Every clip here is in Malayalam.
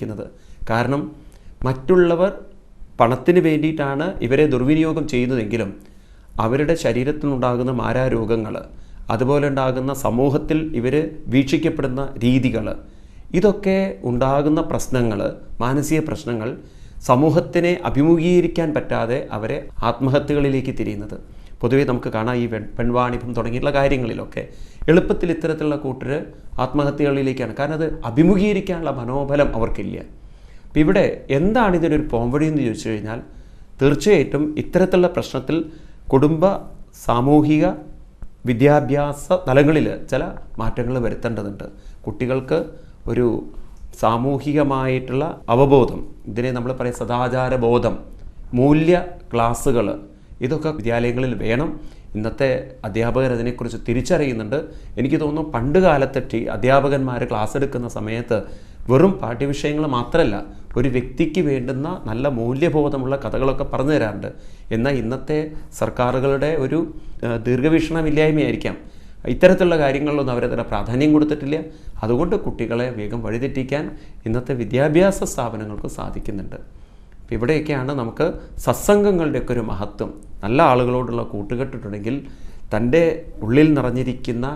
ക്കുന്നത് കാരണം മറ്റുള്ളവർ പണത്തിന് വേണ്ടിയിട്ടാണ് ഇവരെ ദുർവിനിയോഗം ചെയ്യുന്നതെങ്കിലും അവരുടെ ശരീരത്തിനുണ്ടാകുന്ന മാരാരോഗങ്ങൾ അതുപോലെ ഉണ്ടാകുന്ന സമൂഹത്തിൽ ഇവർ വീക്ഷിക്കപ്പെടുന്ന രീതികൾ ഇതൊക്കെ ഉണ്ടാകുന്ന പ്രശ്നങ്ങൾ മാനസിക പ്രശ്നങ്ങൾ സമൂഹത്തിനെ അഭിമുഖീകരിക്കാൻ പറ്റാതെ അവരെ ആത്മഹത്യകളിലേക്ക് തിരിയുന്നത്. പൊതുവേ നമുക്ക് കാണാം ഈ പെൺ പെൺവാണിഭം തുടങ്ങിയിട്ടുള്ള കാര്യങ്ങളിലൊക്കെ എളുപ്പത്തിൽ ഇത്തരത്തിലുള്ള കൂട്ടർ ആത്മഹത്യകളിലേക്കാണ്. കാരണം അത് അഭിമുഖീകരിക്കാനുള്ള മനോബലം അവർക്കില്ല. അപ്പം ഇവിടെ എന്താണ് ഇതിനൊരു പോംവഴി എന്ന് ചോദിച്ചു കഴിഞ്ഞാൽ തീർച്ചയായിട്ടും ഇത്തരത്തിലുള്ള പ്രശ്നത്തിൽ കുടുംബ സാമൂഹിക വിദ്യാഭ്യാസ തലങ്ങളിൽ ചില മാറ്റങ്ങൾ വരുത്തേണ്ടതുണ്ട്. കുട്ടികൾക്ക് ഒരു സാമൂഹികമായിട്ടുള്ള അവബോധം ഇതിനെ നമ്മൾ പറയും സദാചാര ബോധം മൂല്യ ക്ലാസ്സുകൾ ഇതൊക്കെ വിദ്യാലയങ്ങളിൽ വേണം. ഇന്നത്തെ അധ്യാപകർ അതിനെക്കുറിച്ച് തിരിച്ചറിയുന്നുണ്ട്. എനിക്ക് തോന്നുന്നു പണ്ട് കാലത്തൊട്ടി അധ്യാപകന്മാർ ക്ലാസ് എടുക്കുന്ന സമയത്ത് വെറും പാഠ്യവിഷയങ്ങൾ മാത്രമല്ല ഒരു വ്യക്തിക്ക് വേണ്ടുന്ന നല്ല മൂല്യബോധമുള്ള കഥകളൊക്കെ പറഞ്ഞു തരാറുണ്ട്. എന്നാൽ ഇന്നത്തെ സർക്കാരുകളുടെ ഒരു ദീർഘവീക്ഷണമില്ലായ്മയായിരിക്കാം. ഇത്തരത്തിലുള്ള കാര്യങ്ങളിലൊന്നും അവരതിന് പ്രാധാന്യം കൊടുത്തിട്ടില്ല. അതുകൊണ്ട് കുട്ടികളെ വേഗം വഴിതെറ്റിക്കാൻ ഇന്നത്തെ വിദ്യാഭ്യാസ സ്ഥാപനങ്ങൾക്ക് സാധിക്കുന്നുണ്ട്. ഇവിടെയൊക്കെയാണ് നമുക്ക് സത്സംഗങ്ങളുടെയൊക്കെ ഒരു മഹത്വം. നല്ല ആളുകളോടുള്ള കൂട്ടുകെട്ടിട്ടുണ്ടെങ്കിൽ തന്റെ ഉള്ളിൽ നിറഞ്ഞിരിക്കുന്ന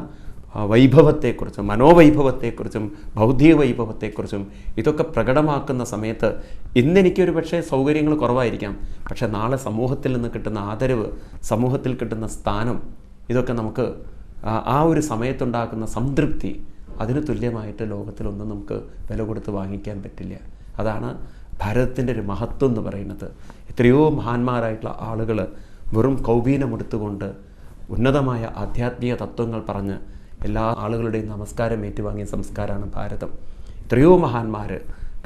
വൈഭവത്തെക്കുറിച്ചും മനോവൈഭവത്തെക്കുറിച്ചും ഭൗതിക വൈഭവത്തെക്കുറിച്ചും ഇതൊക്കെ പ്രകടമാക്കുന്ന സമയത്ത് ഇന്നെനിക്കൊരു പക്ഷേ സൗകര്യങ്ങൾ കുറവായിരിക്കാം. പക്ഷേ നാളെ സമൂഹത്തിൽ നിന്ന് കിട്ടുന്ന ആദരവ് സമൂഹത്തിൽ കിട്ടുന്ന സ്ഥാനം ഇതൊക്കെ നമുക്ക് ആ ഒരു സമയത്തുണ്ടാക്കുന്ന സംതൃപ്തി അതിന് തുല്യമായിട്ട് ലോകത്തിലൊന്നും നമുക്ക് വില കൊടുത്ത് വാങ്ങിക്കാൻ പറ്റില്ല. അതാണ് ഭാരതത്തിന്റെ ഒരു മഹത്വം എന്ന് പറയുന്നത്. എത്രയോ മഹാന്മാരായിട്ടുള്ള ആളുകൾ വെറും കൗബീനമെടുത്തുകൊണ്ട് ഉന്നതമായ ആധ്യാത്മിക തത്വങ്ങൾ പറഞ്ഞ് എല്ലാ ആളുകളുടെയും നമസ്കാരം ഏറ്റുവാങ്ങിയ സംസ്കാരമാണ് ഭാരതം. എത്രയോ മഹാന്മാർ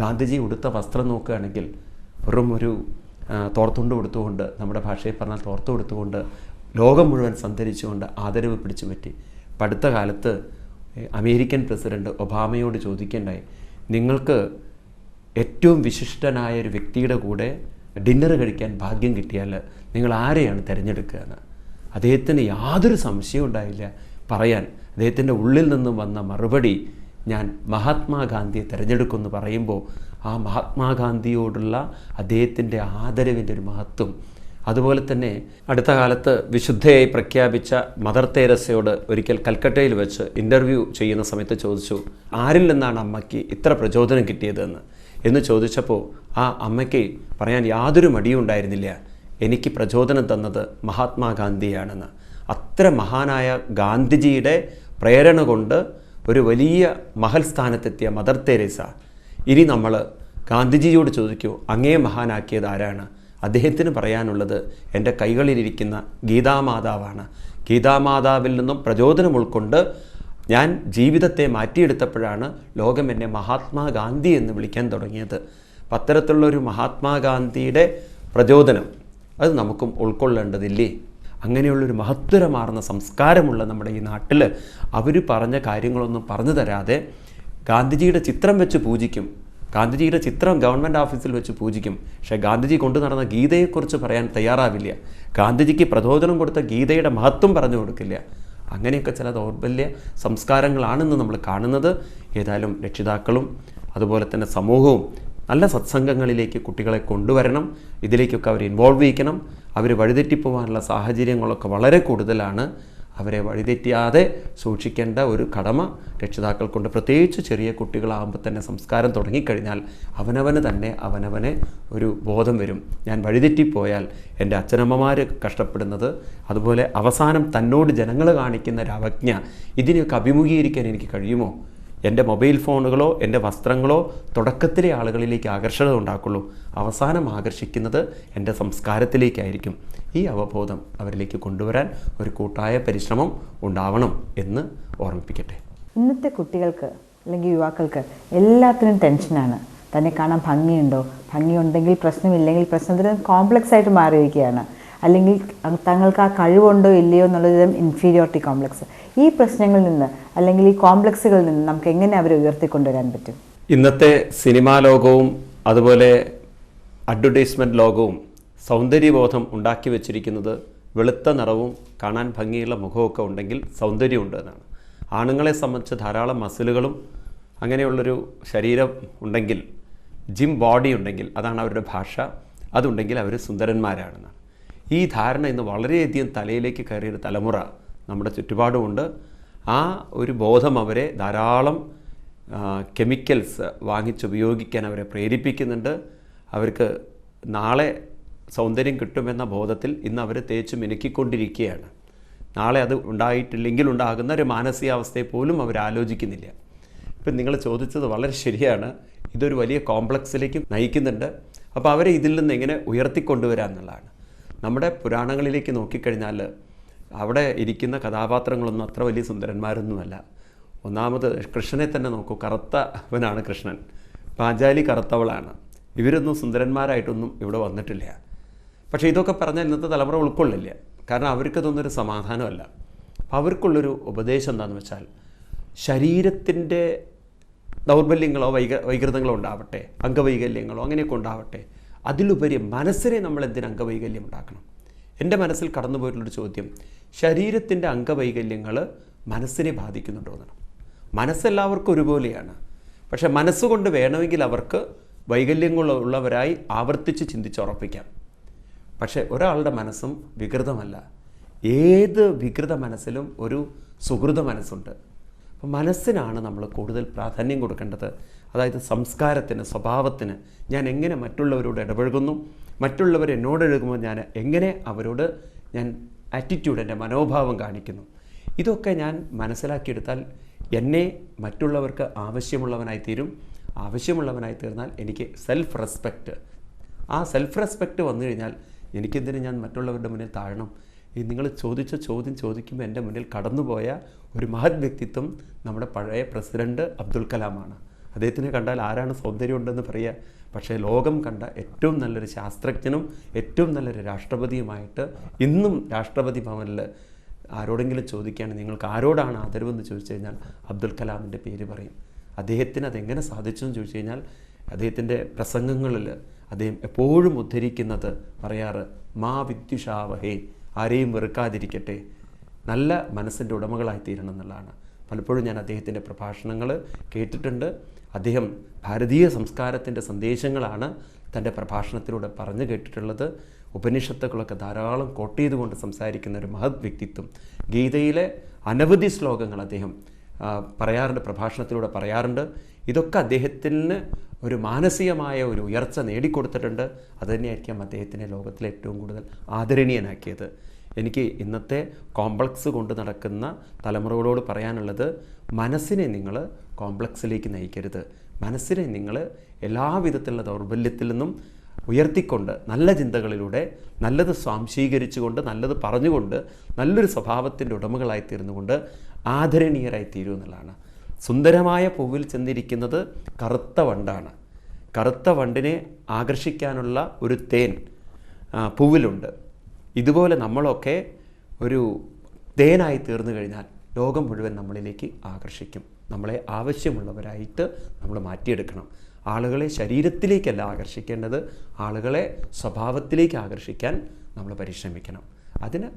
ഗാന്ധിജി ഉടുത്ത വസ്ത്രം നോക്കുകയാണെങ്കിൽ വെറും ഒരു തോർത്തുണ്ട് കൊടുത്തുകൊണ്ട് നമ്മുടെ ഭാഷയിൽ പറഞ്ഞാൽ തോർത്ത് കൊടുത്തുകൊണ്ട് ലോകം മുഴുവൻ സഞ്ചരിച്ചുകൊണ്ട് ആദരവ് പിടിച്ചു പറ്റി. അടുത്ത കാലത്ത് അമേരിക്കൻ പ്രസിഡന്റ് ഒബാമയോട് ചോദിക്കേണ്ടായി നിങ്ങൾക്ക് ഏറ്റവും വിശിഷ്ടനായ ഒരു വ്യക്തിയുടെ കൂടെ ഡിന്നർ കഴിക്കാൻ ഭാഗ്യം കിട്ടിയാൽ നിങ്ങൾ ആരെയാണ് തിരഞ്ഞെടുക്കുക എന്ന്? അദ്ദേഹത്തിന് യാതൊരു സംശയവും ഉണ്ടായില്ല പറയാൻ. അദ്ദേഹത്തിന്റെ ഉള്ളിൽ നിന്നും വന്ന മറുപടി ഞാൻ മഹാത്മാഗാന്ധിയെ തിരഞ്ഞെടുക്കുമെന്ന് പറയുമ്പോൾ ആ മഹാത്മാഗാന്ധിയോടുള്ള അദ്ദേഹത്തിന്റെ ആദരവിന്റെ ഒരു മഹത്വം. അതുപോലെ തന്നെ അടുത്ത കാലത്ത് വിശുദ്ധയായി പ്രഖ്യാപിച്ച മദർ തേരസയോട് ഒരിക്കൽ കൽക്കട്ടയിൽ വെച്ച് ഇന്റർവ്യൂ ചെയ്യുന്ന സമയത്ത് ചോദിച്ചു ആരിൽ നിന്നാണ് അമ്മയ്ക്ക് ഇത്ര പ്രചോദനം കിട്ടിയതെന്ന്? എന്ന് ചോദിച്ചപ്പോൾ ആ അമ്മയ്ക്ക് പറയാൻ യാതൊരു മടിയും ഉണ്ടായിരുന്നില്ല. എനിക്ക് പ്രചോദനം തന്നത് മഹാത്മാഗാന്ധിയാണെന്ന്. അത്ര മഹാനായ ഗാന്ധിജിയുടെ പ്രേരണ കൊണ്ട് ഒരു വലിയ മഹൽ സ്ഥാനത്തെത്തിയ മദർ തെരേസ. ഇനി നമ്മൾ ഗാന്ധിജിയോട് ചോദിക്കൂ അങ്ങേ മഹാനാക്കിയത് ആരാണ്? അദ്ദേഹത്തിന് പറയാനുള്ളത് എന്റെ കൈകളിലിരിക്കുന്ന ഗീതാമാതാവാണ്. ഗീതാമാതാവിൽ നിന്നും പ്രചോദനം ഉൾക്കൊണ്ട് ഞാൻ ജീവിതത്തെ മാറ്റിയെടുത്തപ്പോഴാണ് ലോകം എന്നെ മഹാത്മാഗാന്ധി എന്ന് വിളിക്കാൻ തുടങ്ങിയത്. അത്തരത്തിലുള്ള ഒരു മഹാത്മാഗാന്ധിയുടെ പ്രചോദനം. അത് നമുക്കും ഉൾക്കൊള്ളേണ്ടതില്ലേ? അങ്ങനെയുള്ളൊരു മഹത്തരമാർന്ന സംസ്കാരമുള്ള നമ്മുടെ ഈ നാട്ടിൽ അവർ പറഞ്ഞ കാര്യങ്ങളൊന്നും പറഞ്ഞു തരാതെ ഗാന്ധിജിയുടെ ചിത്രം വെച്ച് പൂജിക്കും. ഗാന്ധിജിയുടെ ചിത്രം ഗവൺമെന്റ് ഓഫീസിൽ വെച്ച് പൂജിക്കും. പക്ഷേ ഗാന്ധിജി കൊണ്ടു നടന്ന ഗീതയെക്കുറിച്ച് പറയാൻ തയ്യാറാവില്ല. ഗാന്ധിജിക്ക് പ്രചോദനം കൊടുത്ത ഗീതയുടെ മഹത്വം പറഞ്ഞു കൊടുക്കില്ല. അങ്ങനെയൊക്കെ ചില ദൗർബല്യ സംസ്കാരങ്ങളാണെന്ന് നമ്മൾ കാണുന്നത്. ഏതായാലും രക്ഷിതാക്കളും അതുപോലെ തന്നെ സമൂഹവും നല്ല സത്സംഗങ്ങളിലേക്ക് കുട്ടികളെ കൊണ്ടുവരണം. ഇതിലേക്കൊക്കെ അവരെ ഇൻവോൾവ് ചെയ്യിക്കണം. അവർ വഴിതെറ്റിപ്പോവാനുള്ള സാഹചര്യങ്ങളൊക്കെ വളരെ കൂടുതലാണ്. അവരെ വഴിതെറ്റിയാതെ സൂക്ഷിക്കേണ്ട ഒരു കടമ രക്ഷിതാക്കൾക്കുണ്ട് പ്രത്യേകിച്ച് ചെറിയ കുട്ടികളാകുമ്പോൾ തന്നെ സംസ്കാരം തുടങ്ങിക്കഴിഞ്ഞാൽ അവനവന് തന്നെ അവനവനെ ഒരു ബോധം വരും. ഞാൻ വഴിതെറ്റിപ്പോയാൽ എന്റെ അച്ഛനമ്മമാർ കഷ്ടപ്പെടുന്നത്. അതുപോലെ അവസാനം തന്നോട് ജനങ്ങൾ കാണിക്കുന്ന ഒരു അവജ്ഞ ഇതിനെയൊക്കെ അഭിമുഖീകരിക്കാൻ എനിക്ക് കഴിയുമോ? എന്റെ മൊബൈൽ ഫോണുകളോ എന്റെ വസ്ത്രങ്ങളോ തുടക്കത്തിലെ ആളുകളിലേക്ക് ആകർഷത ഉണ്ടാക്കുള്ളൂ. അവസാനം ആകർഷിക്കുന്നത് എന്റെ സംസ്കാരത്തിലേക്കായിരിക്കും. ഈ അവബോധം അവരിലേക്ക് കൊണ്ടുവരാൻ ഒരു കൂട്ടായ പരിശ്രമം ഉണ്ടാവണം എന്ന് ഓർമ്മിപ്പിക്കട്ടെ. ഇന്നത്തെ കുട്ടികൾക്ക് അല്ലെങ്കിൽ യുവാക്കൾക്ക് എല്ലാത്തിനും ടെൻഷനാണ് തന്നെ കാണാൻ ഭംഗിയുണ്ടോ? ഭംഗിയുണ്ടെങ്കിൽ പ്രശ്നമില്ലെങ്കിൽ പ്രശ്നത്തിന് കോംപ്ലക്സ് ആയിട്ട് മാറിയിരിക്കുകയാണ്. അല്ലെങ്കിൽ തങ്ങൾക്ക് ആ കഴിവുണ്ടോ ഇല്ലയോ എന്നുള്ളത് ഇൻഫീരിയോറിറ്റി കോംപ്ലക്സ് ഈ പ്രശ്നങ്ങളിൽ നിന്ന് അല്ലെങ്കിൽ ഈ കോംപ്ലക്സുകളിൽ നിന്ന് നമുക്ക് എങ്ങനെ അവരെ ഉയർത്തിക്കൊണ്ടുവരാൻ പറ്റും? ഇന്നത്തെ സിനിമാ ലോകവും അതുപോലെ അഡ്വർടൈസ്മെന്റ് ലോകവും സൗന്ദര്യബോധം ഉണ്ടാക്കി വെച്ചിരിക്കുന്നത് വെളുത്ത നിറവും കാണാൻ ഭംഗിയുള്ള മുഖമൊക്കെ ഉണ്ടെങ്കിൽ സൗന്ദര്യമുണ്ട് എന്നാണ്. ആണുങ്ങളെ സംബന്ധിച്ച് ധാരാളം മസിലുകളും അങ്ങനെയുള്ളൊരു ശരീരം ഉണ്ടെങ്കിൽ ജിം ബോഡി ഉണ്ടെങ്കിൽ അതാണ് അവരുടെ ഭാഷ അതുണ്ടെങ്കിൽ അവർ സുന്ദരന്മാരാണെന്നാണ്. ഈ ധാരണ ഇന്ന് വളരെയധികം തലയിലേക്ക് കയറിയൊരു തലമുറ നമ്മുടെ ചുറ്റുപാടുമുണ്ട്. ആ ഒരു ബോധം അവരെ ധാരാളം കെമിക്കൽസ് വാങ്ങിച്ചുപയോഗിക്കാൻ അവരെ പ്രേരിപ്പിക്കുന്നുണ്ട്. അവർക്ക് നാളെ സൗന്ദര്യം കിട്ടുമെന്ന ബോധത്തിൽ ഇന്ന് അവർ തേച്ച് മിനുക്കിക്കൊണ്ടിരിക്കുകയാണ്. നാളെ അത് ഉണ്ടായിട്ടില്ലെങ്കിൽ ഉണ്ടാകുന്ന ഒരു മാനസികാവസ്ഥയെ പോലും അവർ ആലോചിക്കുന്നില്ല. ഇപ്പം നിങ്ങൾ ചോദിച്ചത് വളരെ ശരിയാണ്. ഇതൊരു വലിയ കോംപ്ലക്സിലേക്ക് നയിക്കുന്നുണ്ട്. അപ്പോൾ അവരെ ഇതിൽ നിന്ന് എങ്ങനെ ഉയർത്തിക്കൊണ്ടുവരാം എന്നുള്ളതാണ് നമ്മുടെ പുരാണങ്ങളിലേക്ക് നോക്കിക്കഴിഞ്ഞാൽ അവിടെ ഇരിക്കുന്ന കഥാപാത്രങ്ങളൊന്നും അത്ര വലിയ സുന്ദരന്മാരൊന്നുമല്ല. ഒന്നാമത് കൃഷ്ണനെ തന്നെ നോക്കൂ. കറുത്തവനാണ് കൃഷ്ണൻ. പാഞ്ചാലി കറുത്തവളാണ്. ഇവരൊന്നും സുന്ദരന്മാരായിട്ടൊന്നും ഇവിടെ വന്നിട്ടില്ല. പക്ഷേ ഇതൊക്കെ പറഞ്ഞാൽ ഇന്നത്തെ തലമുറ ഉൾക്കൊള്ളില്ല. കാരണം അവർക്കതൊന്നും ഒരു സമാധാനമല്ല. അപ്പോൾ അവർക്കുള്ളൊരു ഉപദേശം എന്താണെന്ന് വെച്ചാൽ ശരീരത്തിന്റെ ദൗർബല്യങ്ങളോ വൈക വൈകൃതങ്ങളോ ഉണ്ടാവട്ടെ അംഗവൈകല്യങ്ങളോ അങ്ങനെയൊക്കെ ഉണ്ടാവട്ടെ അതിലുപരി മനസ്സിനെ നമ്മൾ എന്തിന് അംഗവൈകല്യം ഉണ്ടാക്കണം? എന്റെ മനസ്സിൽ കടന്നു പോയിട്ടുള്ളൊരു ചോദ്യം ശരീരത്തിന്റെ അംഗവൈകല്യങ്ങൾ മനസ്സിനെ ബാധിക്കുന്നുണ്ടോ എന്നാണ്. മനസ്സെല്ലാവർക്കും ഒരുപോലെയാണ്. പക്ഷേ മനസ്സുകൊണ്ട് വേണമെങ്കിൽ അവർക്ക് വൈകല്യങ്ങളുള്ളവരായി ആവർത്തിച്ച് ചിന്തിച്ചുറപ്പിക്കാം പക്ഷേ ഒരാളുടെ മനസ്സും വികൃതമല്ല. ഏത് വികൃത മനസ്സിലും ഒരു സുഹൃത മനസ്സുണ്ട്. അപ്പം മനസ്സിനാണ് നമ്മൾ കൂടുതൽ പ്രാധാന്യം കൊടുക്കേണ്ടത്. അതായത് സംസ്കാരത്തിന് സ്വഭാവത്തിന് ഞാൻ എങ്ങനെ മറ്റുള്ളവരോട് ഇടപഴകുന്നു മറ്റുള്ളവർ എന്നോട് എഴുകുമ്പോൾ ഞാൻ എങ്ങനെ അവരോട് ഞാൻ ആറ്റിറ്റ്യൂഡ് എന്റെ മനോഭാവം കാണിക്കുന്നു. ഇതൊക്കെ ഞാൻ മനസ്സിലാക്കിയെടുത്താൽ എന്നെ മറ്റുള്ളവർക്ക് ആവശ്യമുള്ളവനായി തീരും. ആവശ്യമുള്ളവനായി തീർന്നാൽ എനിക്ക് സെൽഫ് റെസ്പെക്റ്റ് ആ സെൽഫ് റെസ്പെക്റ്റ് വന്നു കഴിഞ്ഞാൽ എനിക്കെന്തിനു ഞാൻ മറ്റുള്ളവരുടെ മുന്നിൽ താഴണം? നിങ്ങൾ ചോദിച്ച ചോദ്യം ചോദിക്കുമ്പോൾ എന്റെ മുന്നിൽ കടന്നുപോയ ഒരു മഹത് വ്യക്തിത്വം നമ്മുടെ പഴയ പ്രസിഡന്റ് അബ്ദുൽ കലാമാണ്. അദ്ദേഹത്തിനെ കണ്ടാൽ ആരാണ് സൗന്ദര്യമുണ്ടെന്ന് പറയുക. പക്ഷേ ലോകം കണ്ട ഏറ്റവും നല്ലൊരു ശാസ്ത്രജ്ഞനും ഏറ്റവും നല്ലൊരു രാഷ്ട്രപതിയുമായിട്ട് ഇന്നും രാഷ്ട്രപതി ഭവനിൽ ആരോടെങ്കിലും ചോദിക്കുകയാണ് നിങ്ങൾക്ക് ആരോടാണ് ആദരവെന്ന് ചോദിച്ചു കഴിഞ്ഞാൽ അബ്ദുൽ കലാമിന്റെ പേര് പറയും. അദ്ദേഹത്തിന് അതെങ്ങനെ സാധിച്ചു എന്ന് ചോദിച്ചു കഴിഞ്ഞാൽ അദ്ദേഹത്തിന്റെ പ്രസംഗങ്ങളിൽ അദ്ദേഹം എപ്പോഴും ഉദ്ധരിക്കുന്നത് പറയാറ് മാ വിദ്യുഷാവഹേ ആരെയും വെറുക്കാതിരിക്കട്ടെ. നല്ല മനസ്സിന്റെ ഉടമകളായി തീരണം എന്നുള്ളതാണ്. പലപ്പോഴും ഞാൻ അദ്ദേഹത്തിന്റെ പ്രഭാഷണങ്ങൾ കേട്ടിട്ടുണ്ട്. അദ്ദേഹം ഭാരതീയ സംസ്കാരത്തിന്റെ സന്ദേശങ്ങളാണ് തന്റെ പ്രഭാഷണത്തിലൂടെ പറഞ്ഞു കേട്ടിട്ടുള്ളത്. ഉപനിഷത്തുകളൊക്കെ ധാരാളം കോട്ട് ചെയ്തുകൊണ്ട് സംസാരിക്കുന്ന ഒരു മഹത് വ്യക്തിത്വം. ഗീതയിലെ അനവധി ശ്ലോകങ്ങൾ അദ്ദേഹം പറയാറുണ്ട് പ്രഭാഷണത്തിലൂടെ പറയാറുണ്ട്. ഇതൊക്കെ അദ്ദേഹത്തിന് ഒരു മാനസികമായ ഒരു ഉയർച്ച നേടിക്കൊടുത്തിട്ടുണ്ട്. അതുതന്നെയായിരിക്കാം അദ്ദേഹത്തിനെ ലോകത്തിലെ ഏറ്റവും കൂടുതൽ ആദരണീയനാക്കിയത്. എനിക്ക് ഇന്നത്തെ കോംപ്ലക്സ് കൊണ്ട് നടക്കുന്ന തലമുറകളോട് പറയാനുള്ളത് മനസ്സിനെ നിങ്ങൾ കോംപ്ലക്സിലേക്ക് നയിക്കരുത്. മനസ്സിനെ നിങ്ങൾ എല്ലാവിധത്തിലുള്ള ദൗർബല്യത്തിൽ നിന്നും ഉയർത്തിക്കൊണ്ട് നല്ല ചിന്തകളിലൂടെ നല്ലത് സ്വാംശീകരിച്ചുകൊണ്ട് നല്ലത് പറഞ്ഞുകൊണ്ട് നല്ലൊരു സ്വഭാവത്തിന്റെ ഉടമകളായി തീർന്നുകൊണ്ട് ആദരണീയരായി തീരൂ എന്നുള്ളതാണ്. സുന്ദരമായ പൂവിൽ ചെന്നിരിക്കുന്നത് കറുത്ത വണ്ടാണ്. കറുത്ത വണ്ടിനെ ആകർഷിക്കാനുള്ള ഒരു തേൻ പൂവിലുണ്ട്. ഇതുപോലെ നമ്മളൊക്കെ ഒരു തേനായി തീർന്നു കഴിഞ്ഞാൽ ലോകം മുഴുവൻ നമ്മളിലേക്ക് ആകർഷിക്കും. നമ്മളെ ആവശ്യമുള്ളവരായിട്ട് നമ്മൾ മാറ്റിയെടുക്കണം. ആളുകളെ ശരീരത്തിലേക്കല്ല ആകർഷിക്കേണ്ടത് ആളുകളെ സ്വഭാവത്തിലേക്ക് ആകർഷിക്കാൻ നമ്മൾ പരിശ്രമിക്കണം. അതിന്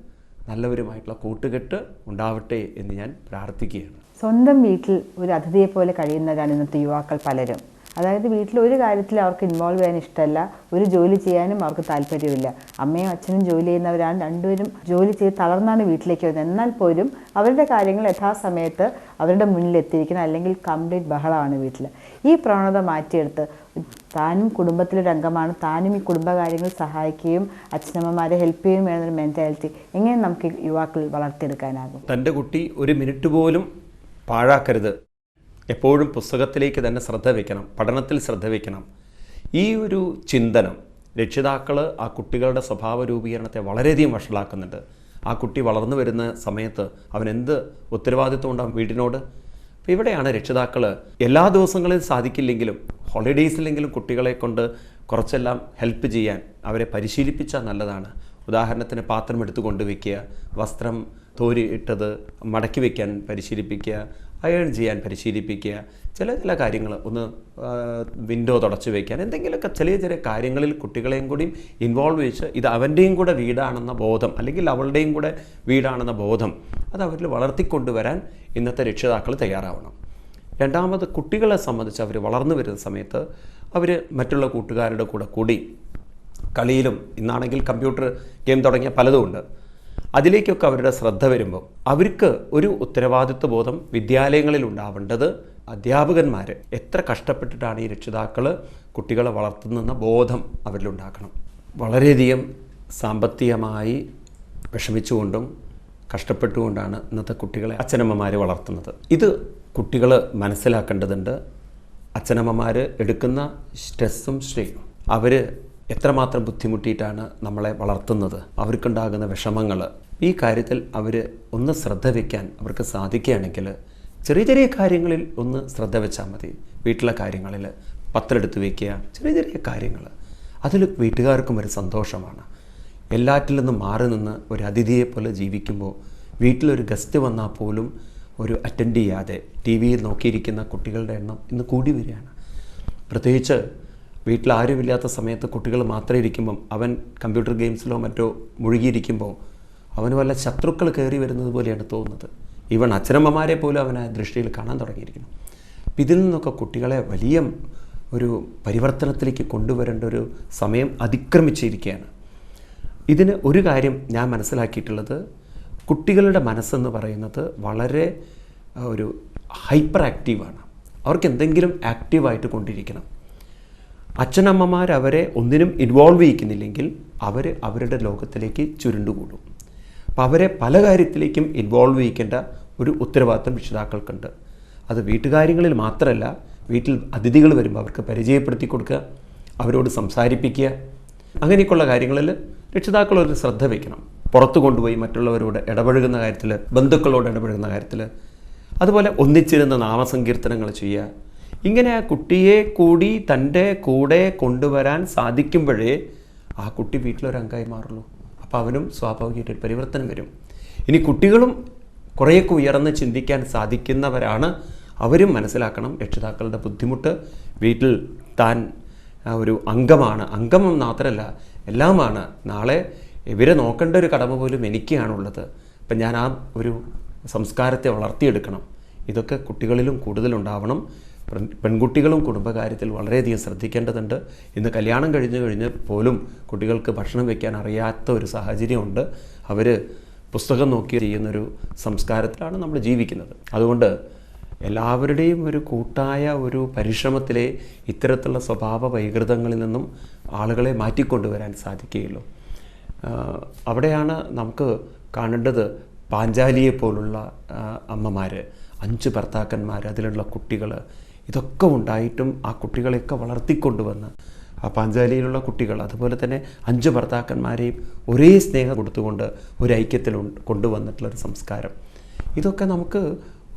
നല്ലവരുമായിട്ടുള്ള കൂട്ടുകെട്ട് ഉണ്ടാവട്ടെ എന്ന് ഞാൻ പ്രാർത്ഥിക്കുകയാണ്. സ്വന്തം വീട്ടിൽ ഒരു അതിഥിയെ പോലെ കഴിയുന്നവരാണ് ഇന്നത്തെ യുവാക്കൾ പലരും. അതായത് വീട്ടിൽ ഒരു കാര്യത്തിൽ അവർക്ക് ഇൻവോൾവ് ചെയ്യാൻ ഇഷ്ടമല്ല. ഒരു ജോലി ചെയ്യാനും അവർക്ക് താല്പര്യമില്ല അമ്മയും അച്ഛനും ജോലി ചെയ്യുന്നവരാണ് രണ്ടുപേരും ജോലി ചെയ്ത് തളർന്നാണ് വീട്ടിലേക്ക് വരുന്നത്. എന്നാൽ പോലും അവരുടെ കാര്യങ്ങൾ യഥാസമയത്ത് അവരുടെ മുന്നിൽ എത്തിയിരിക്കണം അല്ലെങ്കിൽ കംപ്ലീറ്റ് ബഹളമാണ് വീട്ടിൽ. ഈ പ്രവണത മാറ്റിയെടുത്ത് താനും കുടുംബത്തിലൊരു അംഗമാണ്. താനും ഈ കുടുംബകാര്യങ്ങൾ സഹായിക്കുകയും അച്ഛനമ്മമാരെ ഹെൽപ്പ് ചെയ്യുകയും വേണമെന്നൊരു മെന്റാലിറ്റി എങ്ങനെ നമുക്ക് യുവാക്കൾ വളർത്തിയെടുക്കാനാകും? തന്റെ കുട്ടി ഒരു മിനിറ്റ് പോലും പാഴാക്കരുത്. എപ്പോഴും പുസ്തകത്തിലേക്ക് തന്നെ ശ്രദ്ധ വയ്ക്കണം പഠനത്തിൽ ശ്രദ്ധ വയ്ക്കണം ഈ ഒരു ചിന്തനം രക്ഷിതാക്കൾ ആ കുട്ടികളുടെ സ്വഭാവ രൂപീകരണത്തെ വളരെയധികം വഷളാക്കുന്നുണ്ട്. ആ കുട്ടി വളർന്നു വരുന്ന സമയത്ത് അവൻ എന്ത് ഉത്തരവാദിത്വം ഉണ്ടാകും വീടിനോട്? അപ്പോൾ ഇവിടെയാണ് രക്ഷിതാക്കൾ എല്ലാ ദിവസങ്ങളിലും സാധിക്കില്ലെങ്കിലും ഹോളിഡേയ്സിലെങ്കിലും കുട്ടികളെ കൊണ്ട് കുറച്ചെല്ലാം ഹെൽപ്പ് ചെയ്യാൻ അവരെ പരിശീലിപ്പിച്ചാൽ നല്ലതാണ്. ഉദാഹരണത്തിന് പാത്രം എടുത്തു കൊണ്ടുവയ്ക്കുക വസ്ത്രം തോരി ഇട്ടത് മടക്കി വയ്ക്കാൻ പരിശീലിപ്പിക്കുക അയൺ ചെയ്യാൻ പരിശീലിപ്പിക്കുക ചില ചില കാര്യങ്ങൾ ഒന്ന് വിൻഡോ തുടച്ചു വയ്ക്കാൻ എന്തെങ്കിലുമൊക്കെ ചെറിയ ചെറിയ കാര്യങ്ങളിൽ കുട്ടികളെയും കൂടി ഇൻവോൾവ് ചെയ്ത് ഇത് അവന്റെയും കൂടെ വീടാണെന്ന ബോധം അല്ലെങ്കിൽ അവളുടെയും കൂടെ വീടാണെന്ന ബോധം അത് അവരിൽ വളർത്തിക്കൊണ്ടുവരാൻ ഇന്നത്തെ രക്ഷിതാക്കൾ തയ്യാറാവണം. രണ്ടാമത് കുട്ടികളെ സംബന്ധിച്ച് അവർ വളർന്നു വരുന്ന സമയത്ത് അവർ മറ്റുള്ള കൂട്ടുകാരുടെ കൂടെ കൂടി കളിയിലും ഇന്നാണെങ്കിൽ കമ്പ്യൂട്ടർ ഗെയിം തുടങ്ങിയ പലതുമുണ്ട് അതിലേക്കൊക്കെ അവരുടെ ശ്രദ്ധ വരുമ്പോൾ അവർക്ക് ഒരു ഉത്തരവാദിത്വ ബോധം വിദ്യാലയങ്ങളിൽ ഉണ്ടാവേണ്ടത് അധ്യാപകന്മാർ എത്ര കഷ്ടപ്പെട്ടിട്ടാണ് ഈ രക്ഷിതാക്കൾ കുട്ടികളെ വളർത്തുന്നെന്ന ബോധം അവരിലുണ്ടാക്കണം. വളരെയധികം സാമ്പത്തികമായി വിഷമിച്ചുകൊണ്ടും കഷ്ടപ്പെട്ടുകൊണ്ടാണ് ഇന്നത്തെ കുട്ടികളെ അച്ഛനമ്മമാർ വളർത്തുന്നത്. ഇത് കുട്ടികൾ മനസ്സിലാക്കേണ്ടതുണ്ട്. അച്ഛനമ്മമാർ എടുക്കുന്ന സ്ട്രെസ്സും സ്ട്രെയിനും. അവർ എത്രമാത്രം ബുദ്ധിമുട്ടിയിട്ടാണ് നമ്മളെ വളർത്തുന്നത്? അവർക്കുണ്ടാകുന്ന വിഷമങ്ങൾ ഈ കാര്യത്തിൽ അവർ ഒന്ന് ശ്രദ്ധ വയ്ക്കാൻ അവർക്ക് സാധിക്കുകയാണെങ്കിൽ ചെറിയ ചെറിയ കാര്യങ്ങളിൽ ഒന്ന് ശ്രദ്ധ വെച്ചാൽ മതി. വീട്ടിലെ കാര്യങ്ങളിൽ പത്രെടുത്ത് വയ്ക്കുക ചെറിയ ചെറിയ കാര്യങ്ങൾ അതിൽ വീട്ടുകാർക്കും ഒരു സന്തോഷമാണ്. എല്ലാറ്റിൽ നിന്നും മാറി നിന്ന് ഒരു അതിഥിയെ പോലെ ജീവിക്കുമ്പോൾ വീട്ടിലൊരു ഗസ്റ്റ് വന്നാൽ പോലും ഒരു അറ്റൻഡ് ചെയ്യാതെ ടി വിയിൽ നോക്കിയിരിക്കുന്ന കുട്ടികളുടെ എണ്ണം ഇന്ന് കൂടി വരികയാണ്. പ്രത്യേകിച്ച് വീട്ടിൽ ആരുമില്ലാത്ത സമയത്ത് കുട്ടികൾ മാത്രം ഇരിക്കുമ്പം അവൻ കമ്പ്യൂട്ടർ ഗെയിംസിലോ മറ്റോ മുഴുകിയിരിക്കുമ്പോൾ അവന് വല്ല ശത്രുക്കൾ കയറി വരുന്നത് പോലെയാണ് തോന്നുന്നത്. ഇവൺ അച്ഛനമ്മമാരെ പോലും അവൻ ആ ദൃഷ്ടിയിൽ കാണാൻ തുടങ്ങിയിരിക്കുന്നു. അപ്പം ഇതിൽ നിന്നൊക്കെ കുട്ടികളെ വലിയ ഒരു പരിവർത്തനത്തിലേക്ക് കൊണ്ടുവരേണ്ട ഒരു സമയം അതിക്രമിച്ചിരിക്കുകയാണ്. ഇതിന് ഒരു കാര്യം ഞാൻ മനസ്സിലാക്കിയിട്ടുള്ളത്. കുട്ടികളുടെ മനസ്സെന്ന് പറയുന്നത് വളരെ ഒരു ഹൈപ്പർ ആക്റ്റീവാണ്. അവർക്ക് എന്തെങ്കിലും ആക്റ്റീവായിട്ട് കൊണ്ടിരിക്കണം. അച്ഛനമ്മമാർ അവരെ ഒന്നിനും ഇൻവോൾവ് ചെയ്യിക്കുന്നില്ലെങ്കിൽ അവർ അവരുടെ ലോകത്തിലേക്ക് ചുരുണ്ടുകൂടും. അപ്പോൾ അവരെ പല കാര്യത്തിലേക്കും ഇൻവോൾവ് ചെയ്യിക്കേണ്ട ഒരു ഉത്തരവാദിത്വം രക്ഷിതാക്കൾക്കുണ്ട്. അത് വീട്ടുകാര്യങ്ങളിൽ മാത്രമല്ല വീട്ടിൽ അതിഥികൾ വരുമ്പോൾ അവർക്ക് പരിചയപ്പെടുത്തി കൊടുക്കുക അവരോട് സംസാരിപ്പിക്കുക അങ്ങനെയൊക്കെയുള്ള കാര്യങ്ങളിൽ രക്ഷിതാക്കൾ ഒരു ശ്രദ്ധ വയ്ക്കണം പുറത്തു കൊണ്ടുപോയി മറ്റുള്ളവരോട് ഇടപഴകുന്ന കാര്യത്തിൽ ബന്ധുക്കളോട് ഇടപഴകുന്ന കാര്യത്തിൽ അതുപോലെ ഒന്നിച്ചിരുന്ന് നാമസങ്കീർത്തനങ്ങൾ ചെയ്യുക ഇങ്ങനെ ആ കുട്ടിയെ കൂടി തന്റെ കൂടെ കൊണ്ടുവരാൻ സാധിക്കുമ്പോഴേ ആ കുട്ടി വീട്ടിലൊരംഗമായി മാറുള്ളൂ. അപ്പോൾ അവനും സ്വാഭാവികമായിട്ടൊരു പരിവർത്തനം വരും. ഇനി കുട്ടികളും കുറേയൊക്കെ ഉയർന്ന് ചിന്തിക്കാൻ സാധിക്കുന്നവരാണ് അവരും മനസ്സിലാക്കണം രക്ഷിതാക്കളുടെ ബുദ്ധിമുട്ട് വീട്ടിൽ താൻ ഒരു അംഗമാണ്. അംഗം മാത്രമല്ല എല്ലാമാണ്. നാളെ ഇവരെ നോക്കേണ്ട ഒരു കടമ പോലും എനിക്കാണുള്ളത്. അപ്പം ഞാൻ ആ ഒരു സംസ്കാരത്തെ വളർത്തിയെടുക്കണം. ഇതൊക്കെ കുട്ടികളിലും കൂടുതലുണ്ടാവണം. പെൺകുട്ടികളും കുടുംബകാര്യത്തിൽ വളരെയധികം ശ്രദ്ധിക്കേണ്ടതുണ്ട്. ഇന്ന് കല്യാണം കഴിഞ്ഞു കഴിഞ്ഞ് പോലും കുട്ടികൾക്ക് ഭക്ഷണം വയ്ക്കാൻ അറിയാത്ത ഒരു സാഹചര്യമുണ്ട്. അവർ പുസ്തകം നോക്കി ചെയ്യുന്നൊരു സംസ്കാരത്തിലാണ് നമ്മൾ ജീവിക്കുന്നത്. അതുകൊണ്ട് എല്ലാവരുടെയും ഒരു കൂട്ടായ ഒരു പരിശ്രമത്തിലെ ഇത്തരത്തിലുള്ള സ്വഭാവ വൈകൃതങ്ങളിൽ നിന്നും ആളുകളെ മാറ്റിക്കൊണ്ടുവരാൻ സാധിക്കുകയുള്ളൂ. അവിടെയാണ് നമുക്ക് കാണേണ്ടത് പാഞ്ചാലിയെ പോലുള്ള അമ്മമാർ അഞ്ച് ഭർത്താക്കന്മാർ അതിലുള്ള കുട്ടികൾ ഇതൊക്കെ ഉണ്ടായിട്ടും ആ കുട്ടികളെയൊക്കെ വളർത്തിക്കൊണ്ടുവന്ന് ആ പാഞ്ചാലിയിലുള്ള കുട്ടികൾ അതുപോലെ തന്നെ അഞ്ച് ഭർത്താക്കന്മാരെയും ഒരേ സ്നേഹം കൊടുത്തുകൊണ്ട് ഒരു ഐക്യത്തിൽ കൊണ്ടുവന്നിട്ടുള്ളൊരു സംസ്കാരം. ഇതൊക്കെ നമുക്ക്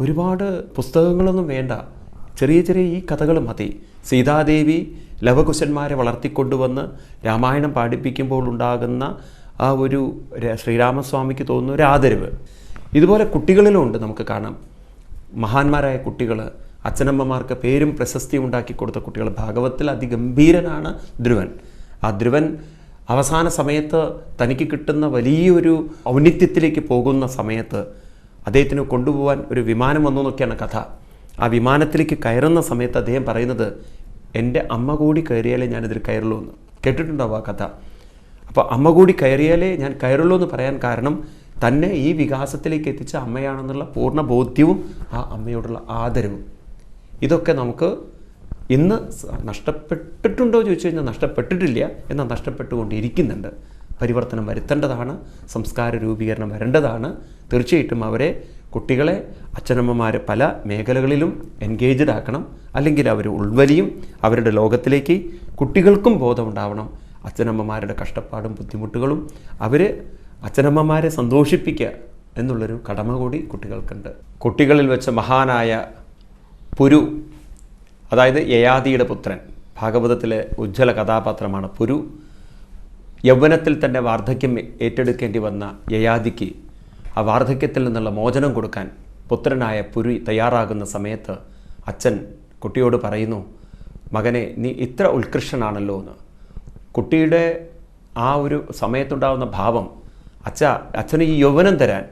ഒരുപാട് പുസ്തകങ്ങളൊന്നും വേണ്ട. ചെറിയ ചെറിയ ഈ കഥകൾ മതി. സീതാദേവി ലവകുശന്മാരെ വളർത്തിക്കൊണ്ടുവന്ന് രാമായണം പാടിപ്പിക്കുമ്പോൾ ഉണ്ടാകുന്ന ആ ഒരു ശ്രീരാമസ്വാമിക്ക് തോന്നുന്ന ഒരു ആദരവ്. ഇതുപോലെ കുട്ടികളിലും ഉണ്ട് നമുക്ക് കാണാം. മഹാന്മാരായ കുട്ടികൾ അച്ഛനമ്മമാർക്ക് പേരും പ്രശസ്തി ഉണ്ടാക്കി കൊടുത്ത കുട്ടികൾ ഭാഗവത്തിൽ അതിഗംഭീരനാണ് ധ്രുവൻ. ആ ധ്രുവൻ അവസാന സമയത്ത് തനിക്ക് കിട്ടുന്ന വലിയൊരു ഔന്നിത്യത്തിലേക്ക് പോകുന്ന സമയത്ത് അദ്ദേഹത്തിന് കൊണ്ടുപോകാൻ ഒരു വിമാനം വന്നു എന്നൊക്കെയാണ് കഥ. ആ വിമാനത്തിലേക്ക് കയറുന്ന സമയത്ത് അദ്ദേഹം പറയുന്നത് എന്റെ അമ്മ കൂടി കയറിയാലേ ഞാനിതിൽ കയറുള്ളൂ എന്ന്. കേട്ടിട്ടുണ്ടാവും ആ കഥ. അപ്പോൾ അമ്മ കൂടി കയറിയാലേ ഞാൻ കയറുള്ളൂ എന്ന് പറയാൻ കാരണം തന്നെ ഈ വികാസത്തിലേക്ക് എത്തിച്ച അമ്മയാണെന്നുള്ള പൂർണ ബോധ്യവും ആ അമ്മയോടുള്ള ആദരവും. ഇതൊക്കെ നമുക്ക് ഇന്ന് നഷ്ടപ്പെട്ടിട്ടുണ്ടോ ചോദിച്ചു കഴിഞ്ഞാൽ നഷ്ടപ്പെട്ടിട്ടില്ല. എന്നാൽ നഷ്ടപ്പെട്ടുകൊണ്ടിരിക്കുന്നുണ്ട്. പരിവർത്തനം വരുത്തേണ്ടതാണ്. സംസ്കാര രൂപീകരണം വരേണ്ടതാണ്. തീർച്ചയായിട്ടും അവരെ കുട്ടികളെ അച്ഛനമ്മമാർ പല മേഖലകളിലും എൻഗേജ്ഡ് ആക്കണം. അല്ലെങ്കിൽ അവർ ഉൾവലിയും അവരുടെ ലോകത്തിലേക്ക് കുട്ടികൾക്കും ബോധമുണ്ടാവണം. അച്ഛനമ്മമാരുടെ കഷ്ടപ്പാടും ബുദ്ധിമുട്ടുകളും അവർ അച്ഛനമ്മമാരെ സന്തോഷിപ്പിക്കുക എന്നുള്ളൊരു കടമ കൂടി കുട്ടികൾക്കുണ്ട്. കുട്ടികളിൽ വെച്ച മഹാനായ പുരു അതായത് യയാദിയുടെ പുത്രൻ ഭാഗവതത്തിലെ ഉജ്ജ്വല കഥാപാത്രമാണ് പുരു. യൗവനത്തിൽ തന്നെ വാർദ്ധക്യം ഏറ്റെടുക്കേണ്ടി വന്ന യയാദിക്ക് ആ വാർദ്ധക്യത്തിൽ നിന്നുള്ള മോചനം കൊടുക്കാൻ പുത്രനായ പുരി തയ്യാറാകുന്ന സമയത്ത് അച്ഛൻ കുട്ടിയോട് പറയുന്നു മകനെ നീ ഇത്ര ഉത്കൃഷ്ടനാണല്ലോ എന്ന്. കുട്ടിയുടെ ആ ഒരു സമയത്തുണ്ടാകുന്ന ഭാവം അച്ഛ അച്ഛന് ഈ യൗവനം തരാൻ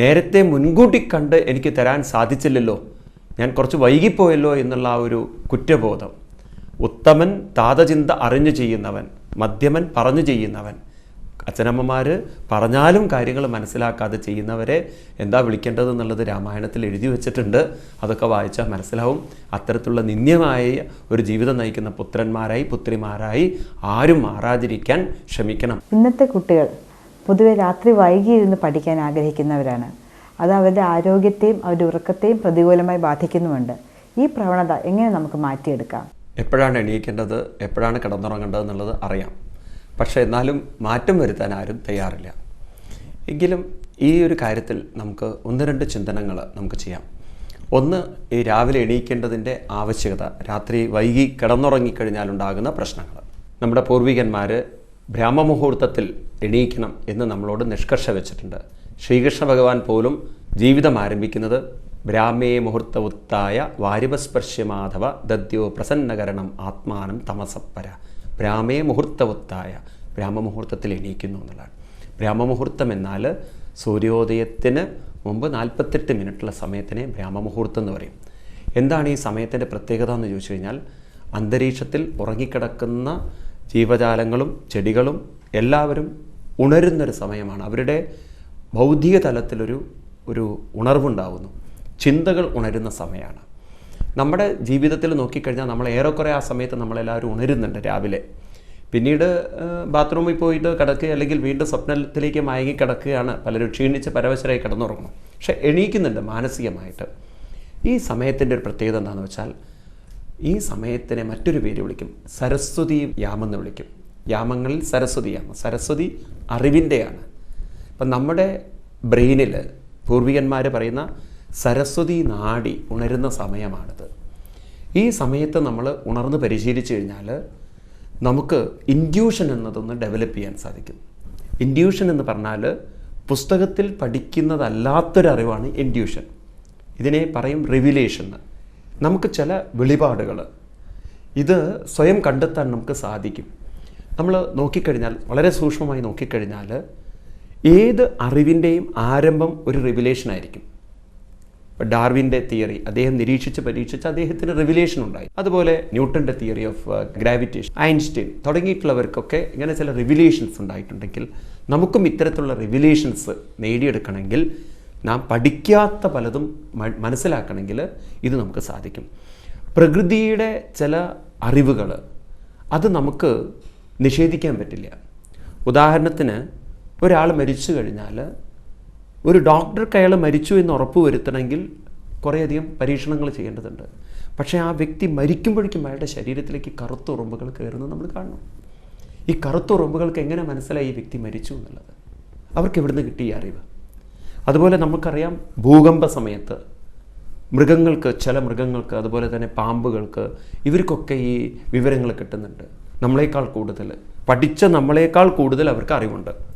നേരത്തെ മുൻകൂട്ടി കണ്ട് എനിക്ക് തരാൻ സാധിച്ചില്ലല്ലോ. ഞാൻ കുറച്ച് വൈകിപ്പോയല്ലോ എന്നുള്ള ആ ഒരു കുറ്റബോധം. ഉത്തമൻ താതചിന്ത അറിഞ്ഞു ചെയ്യുന്നവൻ മധ്യമൻ പറഞ്ഞു ചെയ്യുന്നവൻ. അച്ഛനമ്മമാർ പറഞ്ഞാലും കാര്യങ്ങൾ മനസ്സിലാക്കാതെ ചെയ്യുന്നവരെ എന്താ വിളിക്കേണ്ടത് എന്നുള്ളത് രാമായണത്തിൽ എഴുതി വെച്ചിട്ടുണ്ട്. അതൊക്കെ വായിച്ചാൽ മനസ്സിലാവും. അത്തരത്തിലുള്ള നിന്ദ്യമായ ഒരു ജീവിതം നയിക്കുന്ന പുത്രന്മാരായി പുത്രിമാരായി ആരും മാറാതിരിക്കാൻ ശ്രമിക്കണം. ഇന്നത്തെ കുട്ടികൾ പൊതുവെ രാത്രി വൈകി ഇരുന്ന് പഠിക്കാൻ ആഗ്രഹിക്കുന്നവരാണ്. അത് അവരുടെ ആരോഗ്യത്തെയും അവരുടെ ഉറക്കത്തെയും പ്രതികൂലമായി ബാധിക്കുന്നുമുണ്ട്. ഈ പ്രവണത എങ്ങനെ നമുക്ക് മാറ്റിയെടുക്കാം? എപ്പോഴാണ് എണീക്കേണ്ടത്? എപ്പോഴാണ് കിടന്നുറങ്ങേണ്ടത് എന്നുള്ളത് അറിയാം. പക്ഷേ എന്നാലും മാറ്റം വരുത്താൻ ആരും തയ്യാറില്ല. എങ്കിലും ഈ ഒരു കാര്യത്തിൽ നമുക്ക് ഒന്ന് രണ്ട് ചിന്തനങ്ങൾ നമുക്ക് ചെയ്യാം. ഒന്ന് ഈ രാവിലെ എണീക്കേണ്ടതിന്റെ ആവശ്യകത രാത്രി വൈകി കിടന്നുറങ്ങിക്കഴിഞ്ഞാലുണ്ടാകുന്ന പ്രശ്നങ്ങൾ. നമ്മുടെ പൂർവികന്മാർ ബ്രാഹ്മമുഹൂർത്തത്തിൽ എണീക്കണം എന്ന് നമ്മളോട് നിഷ്കർഷ വെച്ചിട്ടുണ്ട്. ശ്രീകൃഷ്ണ ഭഗവാൻ പോലും ജീവിതം ആരംഭിക്കുന്നത് ബ്രാഹ്മേ മുഹൂർത്തവുത്തായ വാരിപസ്പർശ്യമാധവ ദദ്യോ പ്രസന്നകരണം ആത്മാനം തമസപ്പര ബ്രാഹ്മേ മുഹൂർത്തവുത്തായ ബ്രാഹ്മമുഹൂർത്തത്തിൽ എണീക്കുന്നു എന്നുള്ളതാണ്. ബ്രാഹ്മമുഹൂർത്തം എന്നാൽ സൂര്യോദയത്തിന് മുമ്പ് നാൽപ്പത്തെട്ട് മിനിറ്റുള്ള സമയത്തിനെ ബ്രാഹ്മമുഹൂർത്തം എന്ന് പറയും. എന്താണ് ഈ സമയത്തിന്റെ പ്രത്യേകത എന്ന് ചോദിച്ചു കഴിഞ്ഞാൽ അന്തരീക്ഷത്തിൽ ഉറങ്ങിക്കിടക്കുന്ന ജീവജാലങ്ങളും ചെടികളും എല്ലാവരും ഉണരുന്നൊരു സമയമാണ്. അവരുടെ ബൗദ്ധിക തലത്തിലൊരു ഒരു ഉണർവുണ്ടാവുന്നു. ചിന്തകൾ ഉണരുന്ന സമയമാണ് നമ്മുടെ ജീവിതത്തിൽ നോക്കിക്കഴിഞ്ഞാൽ നമ്മൾ ഏറെക്കുറെ ആ സമയത്ത് നമ്മളെല്ലാവരും ഉണരുന്നുണ്ട് രാവിലെ. പിന്നീട് ബാത്റൂമിൽ പോയിട്ട് കിടക്കുക അല്ലെങ്കിൽ വീണ്ടും സ്വപ്നത്തിലേക്ക് മയങ്ങി കിടക്കുകയാണ് പലരും ക്ഷീണിച്ച് പരവശരായി കിടന്നുറങ്ങുന്നു. പക്ഷെ എണീക്കുന്നുണ്ട് മാനസികമായിട്ട്. ഈ സമയത്തിന്റെ ഒരു പ്രത്യേകത എന്താണെന്ന് വെച്ചാൽ ഈ സമയത്തിനെ മറ്റൊരു പേര് വിളിക്കും. സരസ്വതി യാമെന്ന് വിളിക്കും. യാമങ്ങളിൽ സരസ്വതി യാമം സരസ്വതി അറിവിന്റെയാണ്. അപ്പം നമ്മുടെ ബ്രെയിനിൽ പൂർവികന്മാർ പറയുന്ന സരസ്വതി നാടി ഉണരുന്ന സമയമാണിത്. ഈ സമയത്ത് നമ്മൾ ഉണർന്ന് പരിശീലിച്ചു കഴിഞ്ഞാൽ നമുക്ക് ഇൻഡ്യൂഷൻ എന്നതൊന്ന് ഡെവലപ്പ് ചെയ്യാൻ സാധിക്കും. ഇൻഡ്യൂഷൻ എന്ന് പറഞ്ഞാൽ പുസ്തകത്തിൽ പഠിക്കുന്നതല്ലാത്തൊരറിവാണ് ഇൻഡ്യൂഷൻ. ഇതിനെ പറയും റിവിലേഷൻ നമുക്ക് ചില വെളിപാടുകൾ. ഇത് സ്വയം കണ്ടെത്താൻ നമുക്ക് സാധിക്കും. നമ്മൾ നോക്കിക്കഴിഞ്ഞാൽ വളരെ സൂക്ഷ്മമായി നോക്കിക്കഴിഞ്ഞാൽ ഏത് അറിവിന്റെയും ആരംഭം ഒരു റിവിലേഷൻ ആയിരിക്കും. ഇപ്പോൾ ഡാർവിന്റെ തിയറി അദ്ദേഹം നിരീക്ഷിച്ച് പരീക്ഷിച്ച് അദ്ദേഹത്തിന് റിവിലേഷൻ ഉണ്ടായി. അതുപോലെ ന്യൂട്ടന്റെ തിയറി ഓഫ് ഗ്രാവിറ്റേഷൻ ഐൻസ്റ്റീൻ തുടങ്ങിയിട്ടുള്ളവർക്കൊക്കെ ഇങ്ങനെ ചില റിവിലേഷൻസ് ഉണ്ടായിട്ടുണ്ടെങ്കിൽ നമുക്കും ഇത്തരത്തിലുള്ള റിവിലേഷൻസ് നേടിയെടുക്കണമെങ്കിൽ നാം പഠിക്കാത്ത പലതും മനസ്സിലാക്കണമെങ്കിൽ ഇത് നമുക്ക് സാധിക്കും. പ്രകൃതിയുടെ ചില അറിവുകൾ അത് നമുക്ക് നിഷേധിക്കാൻ പറ്റില്ല. ഉദാഹരണത്തിന് ഒരാൾ മരിച്ചു കഴിഞ്ഞാൽ ഒരു ഡോക്ടർക്ക് അയാൾ മരിച്ചു എന്ന് ഉറപ്പ് വരുത്തണമെങ്കിൽ കുറേയധികം പരീക്ഷണങ്ങൾ ചെയ്യേണ്ടതുണ്ട്. പക്ഷേ ആ വ്യക്തി മരിക്കുമ്പോഴേക്കും അയാളുടെ ശരീരത്തിലേക്ക് കറുത്ത ഉറുമ്പുകൾ കയറുന്നത് നമ്മൾ കാണണം ഈ കറുത്ത ഉറുമ്പുകൾക്ക് എങ്ങനെ മനസ്സിലായി ഈ വ്യക്തി മരിച്ചു എന്നുള്ളത്? അവർക്ക് എവിടുന്ന് കിട്ടിയ അറിവ്? അതുപോലെ നമുക്കറിയാം ഭൂകമ്പ സമയത്ത് മൃഗങ്ങൾക്ക് ചില മൃഗങ്ങൾക്ക് അതുപോലെ തന്നെ പാമ്പുകൾക്ക് ഇവർക്കൊക്കെ ഈ വിവരങ്ങൾ കിട്ടുന്നുണ്ട്. നമ്മളെക്കാൾ കൂടുതൽ. പഠിച്ച നമ്മളെക്കാൾ കൂടുതൽ അവർക്ക് അറിവുണ്ട്.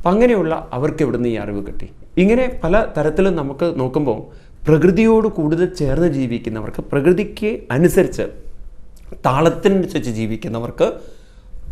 അപ്പം അങ്ങനെയുള്ള അവർക്ക് എവിടുന്ന് ഈ അറിവ് കിട്ടി? ഇങ്ങനെ പല തരത്തിലും നമുക്ക് നോക്കുമ്പോൾ പ്രകൃതിയോട് കൂടുതൽ ചേർന്ന് ജീവിക്കുന്നവർക്ക് പ്രകൃതിക്ക് അനുസരിച്ച് താളത്തിനനുസരിച്ച് ജീവിക്കുന്നവർക്ക്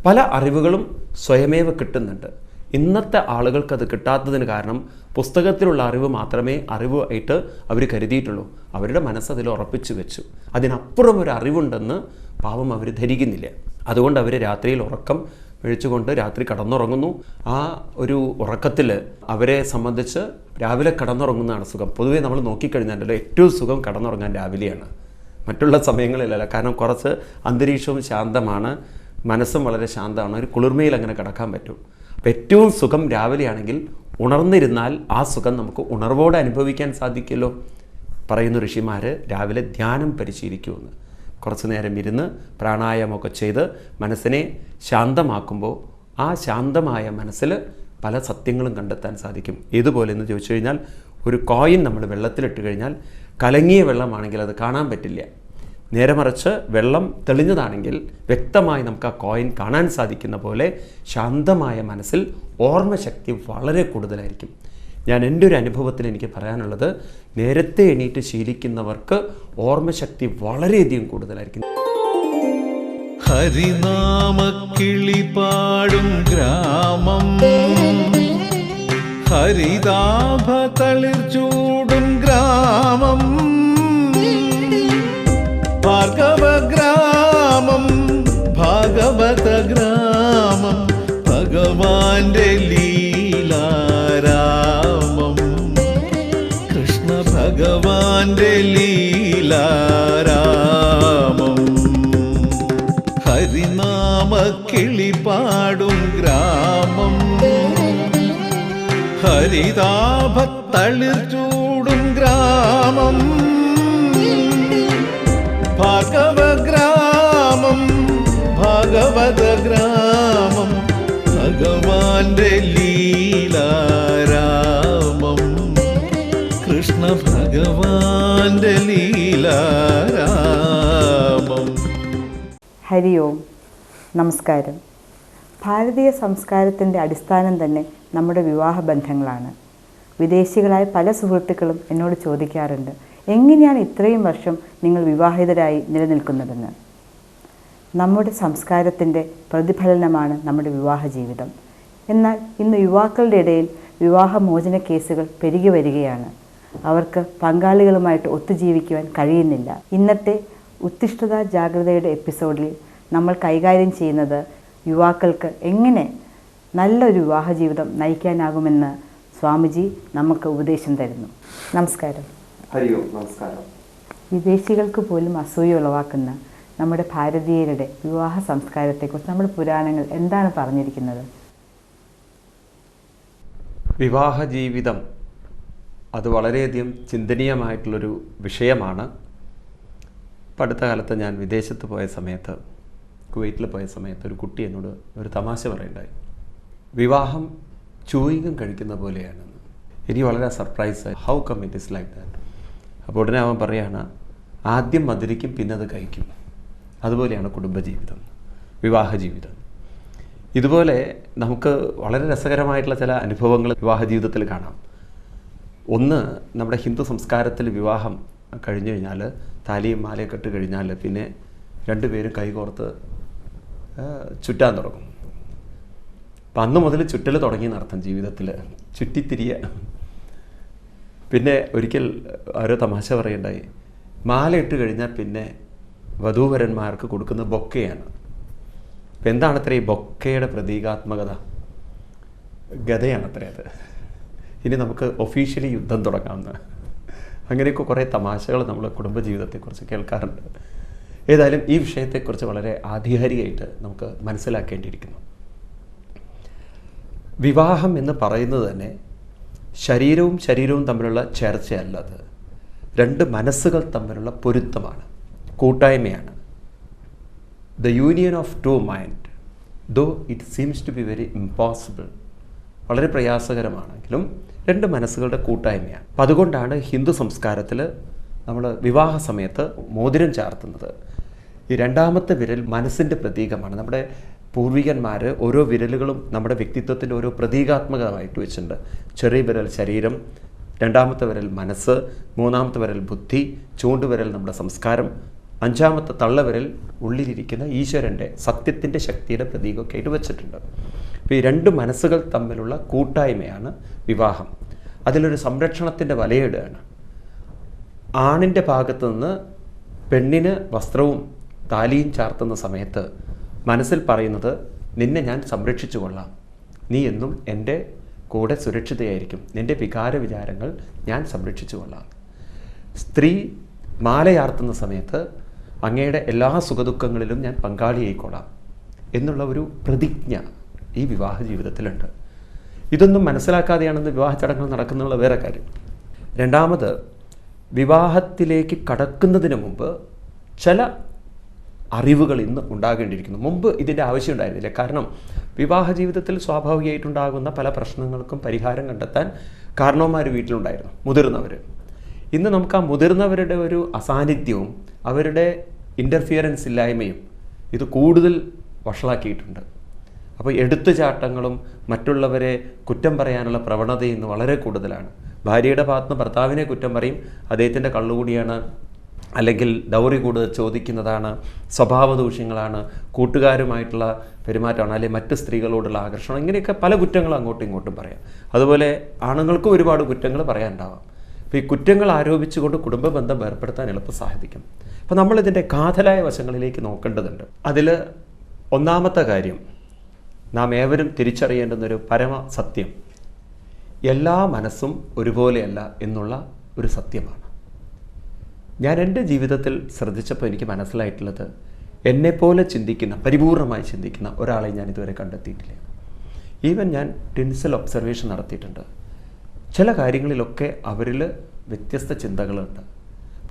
പല അറിവുകളും സ്വയമേവ കിട്ടുന്നുണ്ട്. ഇന്നത്തെ ആളുകൾക്ക് അത് കിട്ടാത്തതിന് കാരണം പുസ്തകത്തിലുള്ള അറിവ് മാത്രമേ അറിവായിട്ട് അവർ കരുതിയിട്ടുള്ളൂ. അവരുടെ മനസ്സ് അതിൽ ഉറപ്പിച്ചു വെച്ചു. അതിനപ്പുറം ഒരു അറിവുണ്ടെന്ന് പാവം അവർ ധരിക്കുന്നില്ല. അതുകൊണ്ട് അവർ രാത്രിയിൽ ഉറക്കം വീഴ്ചകൊണ്ട് രാത്രി കടന്നുറങ്ങുന്നു. ആ ഒരു ഉറക്കത്തിൽ അവരെ സംബന്ധിച്ച് രാവിലെ കടന്നുറങ്ങുന്നതാണ് സുഖം. പൊതുവേ നമ്മൾ നോക്കിക്കഴിഞ്ഞാൽ ഏറ്റവും സുഖം കടന്നുറങ്ങാൻ രാവിലെയാണ്. മറ്റുള്ള സമയങ്ങളിലല്ല കാരണം കുറച്ച് അന്തരീക്ഷവും ശാന്തമാണ് മനസ്സും വളരെ ശാന്തമാണ് ഒരു കുളിർമയിൽ അങ്ങനെ കിടക്കാൻ പറ്റും. അപ്പം ഏറ്റവും സുഖം രാവിലെയാണെങ്കിൽ ഉണർന്നിരുന്നാൽ ആ സുഖം നമുക്ക് ഉണർവോടെ അനുഭവിക്കാൻ സാധിക്കുമല്ലോ പറയുന്ന ഋഷിമാർ രാവിലെ ധ്യാനം പരിശീലിക്കുമെന്ന്. കുറച്ച് നേരം ഇരുന്ന് പ്രാണായാമമൊക്കെ ചെയ്ത് മനസ്സിനെ ശാന്തമാക്കുമ്പോൾ ആ ശാന്തമായ മനസ്സിൽ പല സത്യങ്ങളും കണ്ടെത്താൻ സാധിക്കും. ഇതുപോലെ എന്ന് ചോദിച്ചു കഴിഞ്ഞാൽ ഒരു കോയിൻ നമ്മൾ വെള്ളത്തിലിട്ട് കഴിഞ്ഞാൽ കലങ്ങിയ വെള്ളമാണെങ്കിൽ അത് കാണാൻ പറ്റില്ല. നേരെ മറിച്ച് വെള്ളം തെളിഞ്ഞതാണെങ്കിൽ വ്യക്തമായി നമുക്ക് ആ കോയിൻ കാണാൻ സാധിക്കുന്ന പോലെ ശാന്തമായ മനസ്സിൽ ഓർമ്മശക്തി വളരെ കൂടുതലായിരിക്കും. ഞാൻ എന്റെ ഒരു അനുഭവത്തിൽ എനിക്ക് പറയാനുള്ളത് നേരത്തെ എണീറ്റ് ശീലിക്കുന്നവർക്ക് ഓർമ്മശക്തി വളരെയധികം കൂടുതലായിരിക്കും. ഹരിനാമക്കിളി പാടും ഗ്രാമം. ഹരിതാഭ തളിർ ചൂടും ഗ്രാമം. ഭാർഗവ ഗ്രാമം ഭാഗവത ഗ്രാമം ഭഗവാന്റെ ലീലാരാമം ഭഗവാന്റെ ലീലാരാമം. ഹരിനാമ കിളിപാടും ഗ്രാമം. ഹരിതാഭത്തളിർ ചൂടും ഗ്രാമം. ഭാഗവഗ്രാമം ഭാഗവത ഗ്രാമം ഭഗവാന്റെ ലീലാരാമം ഭഗവാന്റെ ലീലാരാമം. ഹരി ഓം. നമസ്കാരം. ഭാരതീയ സംസ്കാരത്തിന്റെ അടിസ്ഥാനം തന്നെ നമ്മുടെ വിവാഹ ബന്ധങ്ങളാണ് വിദേശികളായ പല സുഹൃത്തുക്കളും എന്നോട് ചോദിക്കാറുണ്ട് എങ്ങനെയാണ് ഇത്രയും വർഷം നിങ്ങൾ വിവാഹിതരായി നിലനിൽക്കുന്നതെന്ന്? നമ്മുടെ സംസ്കാരത്തിന്റെ പ്രതിഫലനമാണ് നമ്മുടെ വിവാഹ ജീവിതം. എന്നാൽ ഇന്ന് യുവാക്കളുടെ ഇടയിൽ വിവാഹമോചന കേസുകൾ പെരുകി വരികയാണ്. അവർക്ക് പങ്കാളികളുമായിട്ട് ഒത്തുജീവിക്കുവാൻ കഴിയുന്നില്ല. ഇന്നത്തെ ഉത്തിഷ്ഠത ജാഗ്രതയുടെ എപ്പിസോഡിൽ നമ്മൾ കൈകാര്യം ചെയ്യുന്നത് യുവാക്കൾക്ക് എങ്ങനെ നല്ലൊരു വിവാഹ ജീവിതം നയിക്കാനാകുമെന്ന് സ്വാമിജി നമുക്ക് ഉപദേശം തരുന്നു. നമസ്കാരം. ഹരിയോ നമസ്കാരം. വിദേശികൾക്ക് പോലും അസൂയ ഉളവാക്കുന്ന നമ്മുടെ ഭാരതീയരുടെ വിവാഹ സംസ്കാരത്തെക്കുറിച്ച് നമ്മുടെ പുരാണങ്ങൾ എന്താണ് പറഞ്ഞിരിക്കുന്നത്? വിവാഹ ജീവിതം അത് വളരെയധികം ചിന്തനീയമായിട്ടുള്ളൊരു വിഷയമാണ്. ഇപ്പം അടുത്ത കാലത്ത് ഞാൻ വിദേശത്ത് പോയ സമയത്ത് കുവൈറ്റിൽ പോയ സമയത്ത് ഒരു കുട്ടി എന്നോട് ഒരു തമാശ പറയുണ്ടായി. വിവാഹം ചൂയിങ്ങും കഴിക്കുന്ന പോലെയാണ്. എനിക്ക് വളരെ surprise how come it is like that അപ്പോൾ ഉടനെ അവൻ പറയുകയാണ് ആദ്യം മധുരിക്കും പിന്നെ അത് കഴിക്കും. അതുപോലെയാണ് കുടുംബജീവിതം വിവാഹ ജീവിതം. ഇതുപോലെ നമുക്ക് വളരെ രസകരമായിട്ടുള്ള ചില അനുഭവങ്ങൾ വിവാഹ ജീവിതത്തിൽ കാണാം. ഒന്ന് നമ്മുടെ ഹിന്ദു സംസ്കാരത്തിൽ വിവാഹം കഴിഞ്ഞു കഴിഞ്ഞാൽ താലിയും മാലയൊക്കെ ഇട്ട് കഴിഞ്ഞാൽ പിന്നെ രണ്ടുപേരും കൈകോർത്ത് ചുറ്റാൻ തുടങ്ങും. അപ്പം അന്ന് മുതൽ ചുറ്റൽ തുടങ്ങി നടത്തും ജീവിതത്തിൽ ചുറ്റിത്തിരിയ. പിന്നെ ഒരിക്കൽ ഓരോ തമാശ പറയുണ്ടായി. മാല ഇട്ട് കഴിഞ്ഞാൽ പിന്നെ വധൂവരന്മാർക്ക് കൊടുക്കുന്ന ബൊക്കയാണ്. അപ്പം എന്താണത്രേ ഈ ബൊക്കയുടെ പ്രതീകാത്മകത? ഗതയാണത്രേ അത്. ഇനി നമുക്ക് ഒഫീഷ്യലി യുദ്ധം തുടങ്ങാമെന്ന്. അങ്ങനെയൊക്കെ കുറേ തമാശകൾ നമ്മൾ കുടുംബജീവിതത്തെക്കുറിച്ച് കേൾക്കാറുണ്ട്. ഏതായാലും ഈ വിഷയത്തെക്കുറിച്ച് വളരെ ആധികാരികമായിട്ട് നമുക്ക് മനസ്സിലാക്കേണ്ടിയിരിക്കുന്നു. വിവാഹം എന്ന് പറയുന്നത് തന്നെ ശരീരവും ശരീരവും തമ്മിലുള്ള ചേർച്ചയല്ല അത്. രണ്ട് മനസ്സുകൾ തമ്മിലുള്ള പൊരുത്തമാണ് കൂട്ടായ്മയാണ്. The union of two mind though it seems to be very impossible വളരെ പ്രയാസകരമാണെങ്കിലും രണ്ട് മനസ്സുകളുടെ കൂട്ടായ്മയാണ്. അപ്പം അതുകൊണ്ടാണ് ഹിന്ദു സംസ്കാരത്തിൽ നമ്മൾ വിവാഹ സമയത്ത് മോതിരം ചാർത്തുന്നത്. ഈ രണ്ടാമത്തെ വിരൽ മനസ്സിന്റെ പ്രതീകമാണ്. നമ്മുടെ പൂർവികന്മാർ ഓരോ വിരലുകളും നമ്മുടെ വ്യക്തിത്വത്തിന്റെ ഓരോ പ്രതീകാത്മകമായിട്ട് വെച്ചിട്ടുണ്ട്. ചെറിയ വിരൽ ശരീരം രണ്ടാമത്തെ വിരൽ മനസ്സ് മൂന്നാമത്തെ വിരൽ ബുദ്ധി ചൂണ്ടുവിരൽ നമ്മുടെ സംസ്കാരം അഞ്ചാമത്തെ തള്ളവിരൽ ഉള്ളിലിരിക്കുന്ന ഈശ്വരന്റെ സത്യത്തിന്റെ ശക്തിയുടെ പ്രതീകമൊക്കെ ആയിട്ട് വെച്ചിട്ടുണ്ട്. ഈ രണ്ട് മനസ്സുകൾ തമ്മിലുള്ള കൂട്ടായ്മയാണ് വിവാഹം. അതിലൊരു സംരക്ഷണത്തിന്റെ വലയിടുകയാണ്. ആണിന്റെ ഭാഗത്തു നിന്ന് പെണ്ണിന് വസ്ത്രവും താലിയും ചാർത്തുന്ന സമയത്ത് മനസ്സിൽ പറയുന്നത് നിന്നെ ഞാൻ സംരക്ഷിച്ചു കൊള്ളാം. നീ എന്നും എന്റെ കൂടെ സുരക്ഷിതയായിരിക്കും. നിന്റെ വികാര വിചാരങ്ങൾ ഞാൻ സംരക്ഷിച്ചു കൊള്ളാം. സ്ത്രീ മാലയാർത്തുന്ന സമയത്ത് അങ്ങയുടെ എല്ലാ സുഖദുഃഖങ്ങളിലും ഞാൻ പങ്കാളിയായിക്കൊള്ളാം എന്നുള്ള ഒരു പ്രതിജ്ഞ ഈ വിവാഹ ജീവിതത്തിലുണ്ട്. ഇതൊന്നും മനസ്സിലാക്കാതെയാണെന്ന് വിവാഹ ചടങ്ങുകൾ നടക്കുന്നുള്ള വേറെ കാര്യം. രണ്ടാമത് വിവാഹത്തിലേക്ക് കടക്കുന്നതിന് മുമ്പ് ചില അറിവുകൾ ഇന്ന് ഉണ്ടാകേണ്ടിയിരിക്കുന്നു. മുമ്പ് ഇതിന്റെ ആവശ്യം ഉണ്ടായിരുന്നില്ല. കാരണം വിവാഹ ജീവിതത്തിൽ സ്വാഭാവികമായിട്ടുണ്ടാകുന്ന പല പ്രശ്നങ്ങൾക്കും പരിഹാരം കണ്ടെത്താൻ കാരണവന്മാർ വീട്ടിലുണ്ടായിരുന്നു. മുതിർന്നവർ ഇന്ന് നമുക്ക് ആ മുതിർന്നവരുടെ ഒരു അസാന്നിധ്യവും അവരുടെ ഇന്റർഫിയറൻസ് ഇല്ലായ്മയും ഇത് കൂടുതൽ വഷളാക്കിയിട്ടുണ്ട്. അപ്പോൾ എടുത്തുചാട്ടങ്ങളും മറ്റുള്ളവരെ കുറ്റം പറയാനുള്ള പ്രവണത ഇന്ന് വളരെ കൂടുതലാണ്. ഭാര്യയുടെ ഭാഗത്ത് നിന്ന് ഭർത്താവിനെ കുറ്റം പറയും അദ്ദേഹത്തിന്റെ കള്ളുകൂടിയാണ് അല്ലെങ്കിൽ ഡൗറി കൂടുതൽ ചോദിക്കുന്നതാണ് സ്വഭാവ ദൂഷ്യങ്ങളാണ് കൂട്ടുകാരുമായിട്ടുള്ള പെരുമാറ്റമാണ് അല്ലെങ്കിൽ മറ്റ് സ്ത്രീകളോടുള്ള ആകർഷണം ഇങ്ങനെയൊക്കെ പല കുറ്റങ്ങളും അങ്ങോട്ടും ഇങ്ങോട്ടും പറയാം. അതുപോലെ ആണുങ്ങൾക്കും ഒരുപാട് കുറ്റങ്ങൾ പറയാനുണ്ടാവാം. അപ്പോൾ ഈ കുറ്റങ്ങൾ ആരോപിച്ചുകൊണ്ട് കുടുംബ ബന്ധം ഏർപ്പെടുത്താൻ എളുപ്പം സാധിക്കും. അപ്പോൾ നമ്മളിതിന്റെ കാതലായ വശങ്ങളിലേക്ക് നോക്കേണ്ടതുണ്ട്. അതിൽ ഒന്നാമത്തെ കാര്യം നാം ഏവരും തിരിച്ചറിയേണ്ടുന്നൊരു പരമ സത്യം എല്ലാ മനസ്സും ഒരുപോലെയല്ല എന്നുള്ള ഒരു സത്യമാണ്. ഞാൻ എന്റെ ജീവിതത്തിൽ ശ്രദ്ധിച്ചപ്പോൾ എനിക്ക് മനസ്സിലായിട്ടുള്ളത് എന്നെപ്പോലെ ചിന്തിക്കുന്ന പരിപൂർണമായി ചിന്തിക്കുന്ന ഒരാളെ ഞാൻ ഇതുവരെ കണ്ടെത്തിയിട്ടില്ല. ഈവൻ ഞാൻ ടിൻസൽ ഒബ്സർവേഷൻ നടത്തിയിട്ടുണ്ട്. ചില കാര്യങ്ങളിലൊക്കെ അവരിൽ വ്യത്യസ്ത ചിന്തകളുണ്ട്.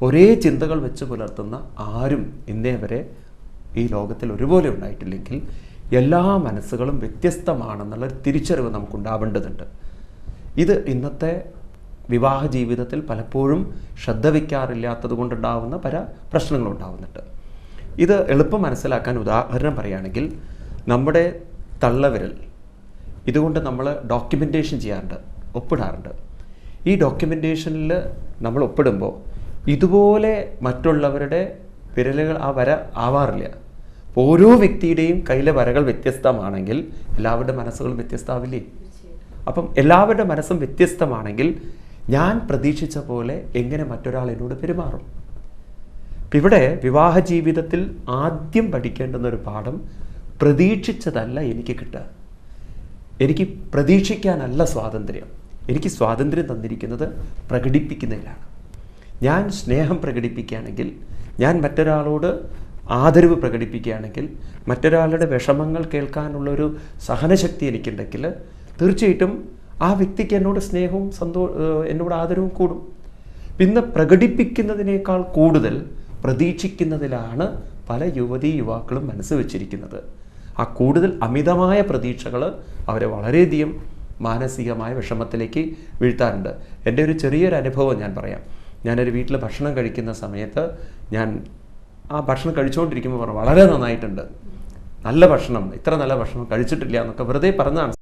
ഒരേ ചിന്തകൾ വെച്ച് പുലർത്തുന്ന ആരും ഇന്നേ വരെ ഈ ലോകത്തിൽ ഒരുപോലെ ഉണ്ടായിട്ടില്ലെങ്കിൽ എല്ലാ മനസ്സുകളും വ്യത്യസ്തമാണെന്നുള്ള തിരിച്ചറിവ് നമുക്കുണ്ടാവേണ്ടതുണ്ട്. ഇത് ഇന്നത്തെ വിവാഹ ജീവിതത്തിൽ പലപ്പോഴും ശ്രദ്ധ വയ്ക്കാറില്ലാത്തത് കൊണ്ടുണ്ടാവുന്ന പല പ്രശ്നങ്ങളും ഉണ്ടാവുന്നുണ്ട്. ഇത് എളുപ്പം മനസ്സിലാക്കാൻ ഉദാഹരണം പറയുകയാണെങ്കിൽ നമ്മുടെ തള്ളവിരൽ ഇതുകൊണ്ട് നമ്മൾ ഡോക്യുമെന്റേഷൻ ചെയ്യാറുണ്ട് ഒപ്പിടാറുണ്ട്. ഈ ഡോക്യുമെന്റേഷനിൽ നമ്മൾ ഒപ്പിടുമ്പോൾ ഇതുപോലെ മറ്റുള്ളവരുടെ വിരലുകൾ ആ വര ആവാറില്ല. ഓരോ വ്യക്തിയുടെയും കയ്യിലെ വരകൾ വ്യത്യസ്തമാണെങ്കിൽ എല്ലാവരുടെ മനസ്സുകളും വ്യത്യസ്തമാവില്ലേ അപ്പം എല്ലാവരുടെ മനസ്സും വ്യത്യസ്തമാണെങ്കിൽ ഞാൻ പ്രതീക്ഷിച്ച പോലെ എങ്ങനെ മറ്റൊരാൾ എന്നോട് പെരുമാറും. ഇവിടെ വിവാഹ ജീവിതത്തിൽ ആദ്യം പഠിക്കേണ്ടുന്ന ഒരു പാഠം പ്രതീക്ഷിച്ചതല്ല എനിക്ക് കിട്ടുക. എനിക്ക് പ്രതീക്ഷിക്കാനല്ല സ്വാതന്ത്ര്യം. എനിക്ക് സ്വാതന്ത്ര്യം തന്നിരിക്കുന്നത് പ്രകടിപ്പിക്കുന്നതിലാണ്. ഞാൻ സ്നേഹം പ്രകടിപ്പിക്കുകയാണെങ്കിൽ ഞാൻ മറ്റൊരാളോട് ആദരവ് പ്രകടിപ്പിക്കുകയാണെങ്കിൽ മറ്റൊരാളുടെ വിഷമങ്ങൾ കേൾക്കാനുള്ളൊരു സഹനശക്തി എനിക്കുണ്ടെങ്കിൽ തീർച്ചയായിട്ടും ആ വ്യക്തിക്ക് എന്നോട് സ്നേഹവും സന്തോ എന്നോട് ആദരവും കൂടും. പിന്നെ പ്രകടിപ്പിക്കുന്നതിനേക്കാൾ കൂടുതൽ പ്രതീക്ഷിക്കുന്നതിലാണ് പല യുവതീ യുവാക്കളും മനസ്സ് വെച്ചിരിക്കുന്നത്. ആ കൂടുതൽ അമിതമായ പ്രതീക്ഷകൾ അവരെ വളരെയധികം മാനസികമായ വിഷമത്തിലേക്ക് വീഴ്ത്താറുണ്ട്. എന്റെ ഒരു ചെറിയൊരു അനുഭവം ഞാൻ പറയാം. ഞാനൊരു വീട്ടിൽ ഭക്ഷണം കഴിക്കുന്ന സമയത്ത് ഞാൻ ആ ഭക്ഷണം കഴിച്ചുകൊണ്ടിരിക്കുമ്പോൾ പറഞ്ഞു വളരെ നന്നായിട്ടുണ്ട്. നല്ല ഭക്ഷണം ഇത്ര നല്ല ഭക്ഷണം കഴിച്ചിട്ടില്ല എന്നൊക്കെ വെറുതെ പറഞ്ഞതാണ്